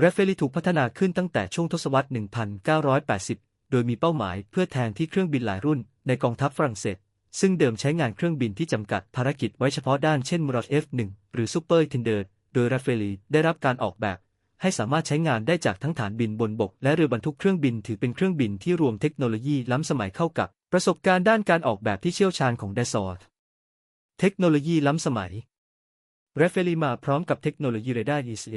รฟเอลีถูกพัฒนาขึ้นตั้งแต่ช่วงทศวรรษ 1980 โดยมีเป้าหมายเพื่อแทนที่เครื่องบินหลายรุ่นในกองทัพฝรั่งเศส ซึ่งเดิมใช้งานเครื่องบินที่จำกัดภารกิจไว้เฉพาะด้านเช่นมูร a เ F1 หรือซูเปอร์ทินเดอร์โดยรฟเอลีได้รับการออกแบบ ให้สามารถใช้งานได้จากทั้งฐานบินบนบก และเรือบรรทุกเครื่องบินถือเป็นเครื่องบินที่รวมเทคโนโลยีล้ำสมัยเข้ากับ ประสบการณ์ด้านการออกแบบที่เชี่ยวชาญของเดซอร์เทคโนโลยีล้ำสมัยรฟเอลีมาพร้อมกับเทคโนโลยีเรดาร์ ECA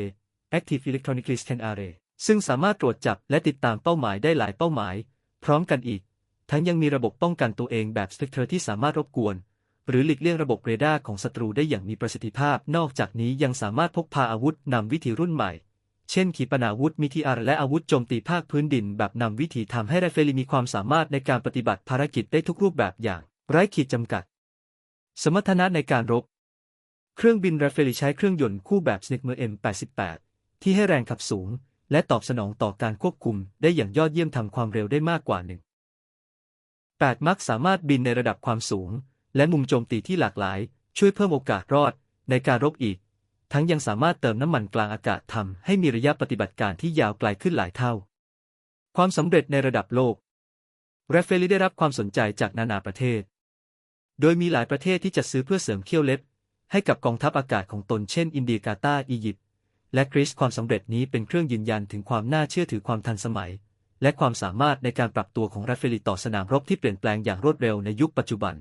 Active Electronically Scan Array ซึ่งสามารถตรวจจับและติดตามเป้าหมายได้หลายเป้าหมาย พร้อมกันอีก ทั้งยังมีระบบป้องกันตัวเองแบบสเปกเตอร์ที่สามารถรบกวน หรือหลีกเลี่ยงระบบเรดาร์ของศัตรูได้อย่างมีประสิทธิภาพ นอกจากนี้ยังสามารถพกพาอาวุธนำวิธีรุ่นใหม่ เช่น ขีปนาวุธมิทีอาร์และอาวุธโจมตีภาคพื้นดิน แบบนำวิธีทำให้ไรเฟลีมีความสามารถในการปฏิบัติภารกิจได้ทุกรูปแบบอย่าง ไร้ขีดจำกัด สมรรถนะในการรบ เครื่องบินไราฟลีใช้เครื่องยนต์คู่แบบสเนกเมอร์ M88 ที่ให้แรงขับสูง และตอบสนองต่อการควบคุมได้อย่างยอดเยี่ยมทำความเร็วได้มากกว่า1 8มักสามารถบินในระดับความสูง และมุมโจมตีที่หลากหลาย ช่วยเพิ่มโอกาสรอด ในการรบอีก ทั้งยังสามารถเติมน้ำมันกลางอากาศทำให้มีระยะปฏิบัติการที่ยาวไกลขึ้นหลายเท่า ความสำเร็จในระดับโลกราฟเอลีได้รับความสนใจจากนานาประเทศ โดยมีหลายประเทศที่จะซื้อเพื่อเสริมเขี้ยวเล็บ ให้กับกองทัพอากาศของตนเช่น อินเดียกาตาร์อียิปต์ และคริสความสำเร็จนี้เป็นเครื่องยืนยันถึงความน่าเชื่อถือความทันสมัย และความสามารถในการปรับตัวของรัฟเฟลีต่อสนามรบที่เปลี่ยนแปลงอย่างรวดเร็วในยุคปัจจุบัน